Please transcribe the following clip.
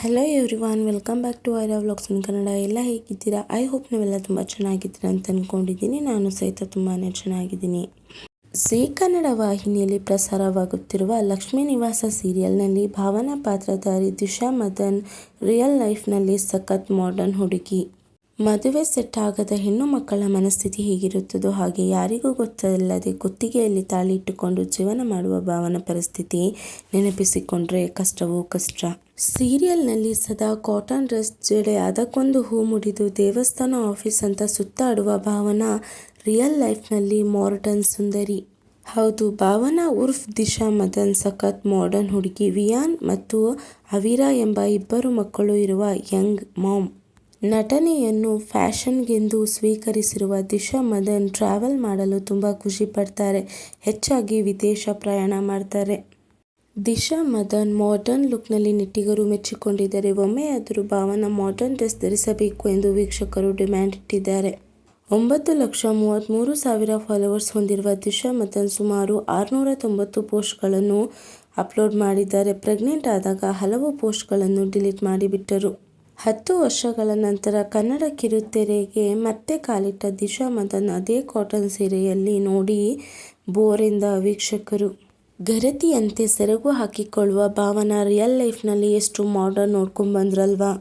Hello everyone welcome back to Aira vlogs in Kannada ಎಲ್ಲ ಹೇಗಿದ್ದೀರಾ? I hope ನೀವೆಲ್ಲ ತುಂಬ ಚೆನ್ನಾಗಿದ್ದೀರಾ ಅಂತ ಅಂದ್ಕೊಂಡಿದ್ದೀನಿ ನಾನು ಸಹಿತ ತುಂಬಾ ಚೆನ್ನಾಗಿದ್ದೀನಿ. ಝೀ ಕನ್ನಡ ವಾಹಿನಿಯಲ್ಲಿ ಪ್ರಸಾರವಾಗುತ್ತಿರುವ ಲಕ್ಷ್ಮೀ ನಿವಾಸ ಸೀರಿಯಲ್ನಲ್ಲಿ ಭಾವನಾ ಪಾತ್ರಧಾರಿ ದಿಶಾ ಮದನ್ ರಿಯಲ್ ಲೈಫ್ನಲ್ಲಿ ಸಖತ್ ಮಾಡರ್ನ್ ಹುಡುಗಿ. ಮದುವೆ ಸೆಟ್ ಆಗದ ಹೆಣ್ಣು ಮಕ್ಕಳ ಮನಸ್ಥಿತಿ ಹೇಗಿರುತ್ತದೋ ಹಾಗೆ ಯಾರಿಗೂ ಗೊತ್ತಿಲ್ಲದೆ ಕುತ್ತಿಗೆಯಲ್ಲಿ ತಾಳಿ ಇಟ್ಟುಕೊಂಡು ಜೀವನ ಮಾಡುವ ಭಾವನ ಪರಿಸ್ಥಿತಿ ನೆನಪಿಸಿಕೊಂಡ್ರೆ ಕಷ್ಟವೋ ಕಷ್ಟ. ಸೀರಿಯಲ್ನಲ್ಲಿ ಸದಾ ಕಾಟನ್ ಡ್ರೆಸ್ ಜಡೆ ಅದಕ್ಕೊಂದು ಹೂ ಮುಡಿದು ದೇವಸ್ಥಾನ ಆಫೀಸ್ ಅಂತ ಸುತ್ತಾಡುವ ಭಾವನಾ ರಿಯಲ್ ಲೈಫ್ನಲ್ಲಿ ಮಾರ್ಡನ್ ಸುಂದರಿ. ಹೌದು, ಭಾವನಾ ಉರ್ಫ್ ದಿಶಾ ಮದನ್, ಸಖತ್ ಮಾಡರ್ನ್ ಹುಡುಗಿ ವಿಯಾನ್ ಮತ್ತು ಅವಿರಾ ಎಂಬ ಇಬ್ಬರು ಮಕ್ಕಳು ಇರುವ ಯಂಗ್ ಮಾಮ್. ನಟನೆಯನ್ನು ಫ್ಯಾಷನ್ಗೆಂದು ಸ್ವೀಕರಿಸಿರುವ ದಿಶಾ ಮದನ್ ಟ್ರಾವೆಲ್ ಮಾಡಲು ತುಂಬ ಖುಷಿ ಪಡ್ತಾರೆ. ಹೆಚ್ಚಾಗಿ ವಿದೇಶ ಪ್ರಯಾಣ ಮಾಡ್ತಾರೆ. ದಿಶಾ ಮದನ್ ಮಾಡರ್ನ್ ಲುಕ್ನಲ್ಲಿ ನೆಟ್ಟಿಗರು ಮೆಚ್ಚಿಕೊಂಡಿದ್ದಾರೆ ಒಮ್ಮೆಯಾದರೂ ಭಾವನಾ ಮಾಡರ್ನ್ ಡ್ರೆಸ್ ಧರಿಸಬೇಕು ಎಂದು ವೀಕ್ಷಕರು ಡಿಮ್ಯಾಂಡ್ ಇಟ್ಟಿದ್ದಾರೆ. ಒಂಬತ್ತು ಲಕ್ಷ ಮೂವತ್ತ್ಮೂರು ಸಾವಿರ ಫಾಲೋವರ್ಸ್ ಹೊಂದಿರುವ ದಿಶಾ ಮದನ್ ಸುಮಾರು ಆರುನೂರ ತೊಂಬತ್ತು ಪೋಸ್ಟ್ಗಳನ್ನು ಅಪ್ಲೋಡ್ ಮಾಡಿದ್ದಾರೆ. ಪ್ರೆಗ್ನೆಂಟ್ ಆದಾಗ ಹಲವು ಪೋಸ್ಟ್ಗಳನ್ನು ಡಿಲೀಟ್ ಮಾಡಿಬಿಟ್ಟರು. ಹತ್ತು ವರ್ಷಗಳ ನಂತರ ಕನ್ನಡ ಕಿರುತೆರೆಗೆ ಮತ್ತೆ ಕಾಲಿಟ್ಟ ದಿಶಾ ಮದನ್ ಅದೇ ಕಾಟನ್ ಸೀರೆಯಲ್ಲಿ ನೋಡಿ ಬೋರಿಂದ ವೀಕ್ಷಕರು. ಗರತಿಯಂತೆ ಸೆರಗು ಹಾಕಿಕೊಳ್ಳುವ ಭಾವನಾ ರಿಯಲ್ ಲೈಫ್ನಲ್ಲಿ ಎಷ್ಟು ಮಾಡರ್ನ್ ನೋಡ್ಕೊಂಡ್ಬಂದ್ರಲ್ವಾ